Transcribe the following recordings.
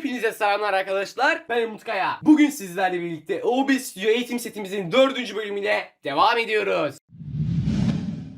Hepinize selamlar arkadaşlar. Ben Umut Kaya. Bugün sizlerle birlikte OBS Studio eğitim setimizin dördüncü bölümüyle devam ediyoruz.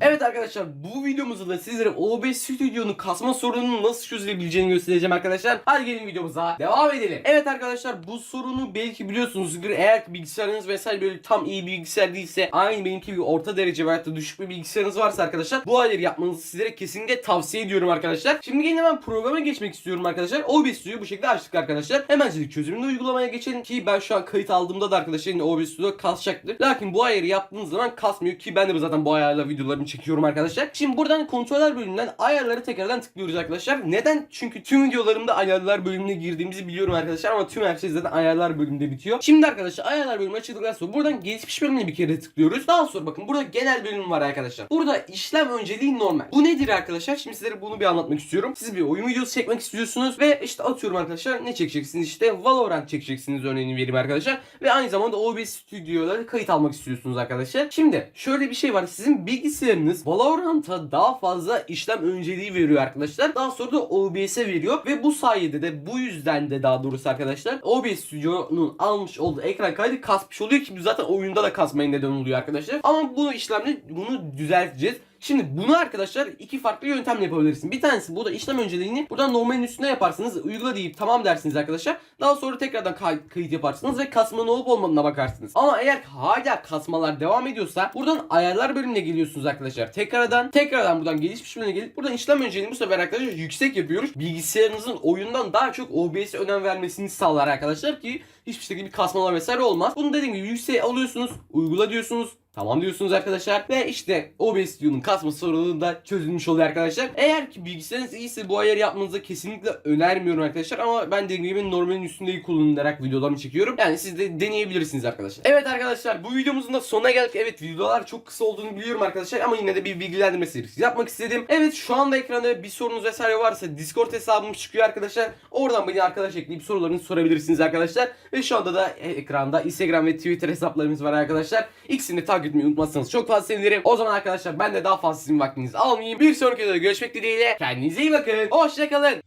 Evet arkadaşlar bu videomuzda da sizlere OBS Studio'nun kasma sorununu nasıl çözülebileceğini göstereceğim arkadaşlar. Hadi gelin videomuza devam edelim. Evet arkadaşlar bu sorunu belki biliyorsunuzdur. Eğer bilgisayarınız vesaire böyle tam iyi bilgisayar değilse aynı benimki gibi orta derece veyahut da düşük bir bilgisayarınız varsa arkadaşlar bu ayarı yapmanızı sizlere kesinlikle tavsiye ediyorum arkadaşlar. Şimdi yine ben programa geçmek istiyorum arkadaşlar. OBS Studio'yu bu şekilde açtık arkadaşlar. Hemencik çözümlü uygulamaya geçelim ki ben şu an kayıt aldığımda da arkadaşlar yine OBS Studio kasacaktır. Lakin bu ayarı yaptığınız zaman kasmıyor ki ben de zaten bu ayarla videolarımı çekiyorum arkadaşlar. Şimdi buradan kontroller bölümünden ayarları tekrardan tıklıyoruz arkadaşlar. Neden? Çünkü tüm videolarımda ayarlar bölümüne girdiğimizi biliyorum arkadaşlar ama tüm her şey zaten ayarlar bölümünde bitiyor. Şimdi arkadaşlar ayarlar bölümü açıldıktan sonra buradan gelişmiş bölümüne bir kere tıklıyoruz. Daha sonra bakın burada genel bölüm var arkadaşlar. Burada işlem önceliği normal. Bu nedir arkadaşlar? Şimdi sizlere bunu bir anlatmak istiyorum. Siz bir oyun videosu çekmek istiyorsunuz ve işte atıyorum arkadaşlar ne çekeceksiniz? İşte Valorant çekeceksiniz örneğini vereyim arkadaşlar. Ve aynı zamanda OBS Studio'da kayıt almak istiyorsunuz arkadaşlar. Şimdi şöyle bir şey var. Sizin bilgisayarınız Valorant'a daha fazla işlem önceliği veriyor arkadaşlar. Daha sonra da OBS'e veriyor ve bu sayede de bu yüzden de daha doğrusu arkadaşlar OBS Studio'nun almış olduğu ekran kaydı kasmış oluyor ki zaten oyunda da kasmaya neden oluyor arkadaşlar. Ama bu işlemle bunu düzelteceğiz. Şimdi bunu arkadaşlar iki farklı yöntemle yapabilirsin. Bir tanesi bu da işlem önceliğini buradan normalin üstüne yaparsınız. Uygula deyip tamam dersiniz arkadaşlar. Daha sonra tekrardan kay- kayıt yaparsınız ve kasmanın olup olmadığına bakarsınız. Ama eğer hala kasmalar devam ediyorsa buradan ayarlar bölümüne geliyorsunuz arkadaşlar. Tekrardan tekrardan buradan gelişmiş bölümüne gelip buradan işlem önceliğini bu sefer arkadaşlar yüksek yapıyoruz. Bilgisayarınızın oyundan daha çok OBS'e önem vermesini sağlar arkadaşlar ki hiçbir şekilde bir kasmalar vesaire olmaz. Bunu dediğim gibi yükseğe alıyorsunuz, uygula diyorsunuz, Tamam diyorsunuz arkadaşlar ve işte OBS Studio'nun kasma sorunu da çözülmüş oluyor arkadaşlar. Eğer ki bilgisayarınız iyiyse bu ayarı yapmanızı kesinlikle önermiyorum arkadaşlar ama ben dediğim gibi normalin üstündeyi kullanarak videolarımı çekiyorum. Yani siz de deneyebilirsiniz arkadaşlar. Evet arkadaşlar bu videomuzun da sonuna geldik. Evet videolar çok kısa olduğunu biliyorum arkadaşlar ama yine de bir bilgilendirme serisi yapmak istedim. Evet şu anda ekranda bir sorunuz vesaire varsa Discord hesabım çıkıyor arkadaşlar. Oradan beni arkadaş ekleyip sorularınızı sorabilirsiniz arkadaşlar. Ve şu anda da ekranda Instagram ve Twitter hesaplarımız var arkadaşlar. İkisini de takip unutmazsanız çok fazla sevinirim. O zaman arkadaşlar ben de daha fazla sizin vaktinizi almayayım. Bir sonraki videoda görüşmek dileğiyle. Kendinize iyi bakın. Hoşçakalın.